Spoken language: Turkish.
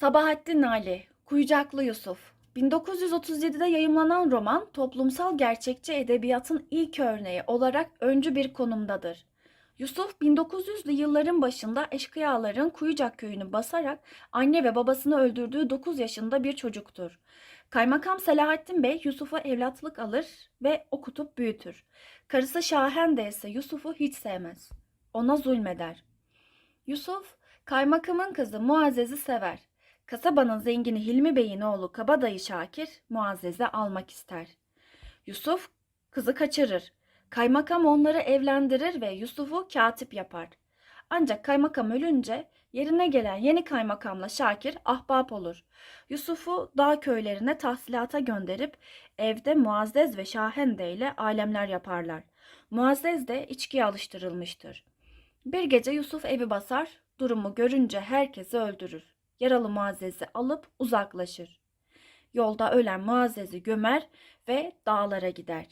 Sabahattin Ali, Kuyucaklı Yusuf 1937'de yayımlanan roman toplumsal gerçekçi edebiyatın ilk örneği olarak öncü bir konumdadır. Yusuf 1900'lü yılların başında eşkıyaların Kuyucak köyünü basarak anne ve babasını öldürdüğü 9 yaşında bir çocuktur. Kaymakam Selahattin Bey Yusuf'a evlatlık alır ve okutup büyütür. Karısı Şahen de ise Yusuf'u hiç sevmez. Ona zulmeder. Yusuf, kaymakamın kızı Muazzez'i sever. Kasabanın zengini Hilmi Bey'in oğlu Kabadayı Şakir Muazzez'i almak ister. Yusuf kızı kaçırır. Kaymakam onları evlendirir ve Yusuf'u katip yapar. Ancak kaymakam ölünce yerine gelen yeni kaymakamla Şakir ahbap olur. Yusuf'u dağ köylerine tahsilata gönderip evde Muazzez ve Şahende ile alemler yaparlar. Muazzez de içkiye alıştırılmıştır. Bir gece Yusuf evi basar, durumu görünce herkesi öldürür. Yaralı Muazzez'i alıp uzaklaşır. Yolda ölen Muazzez'i gömer ve dağlara gider.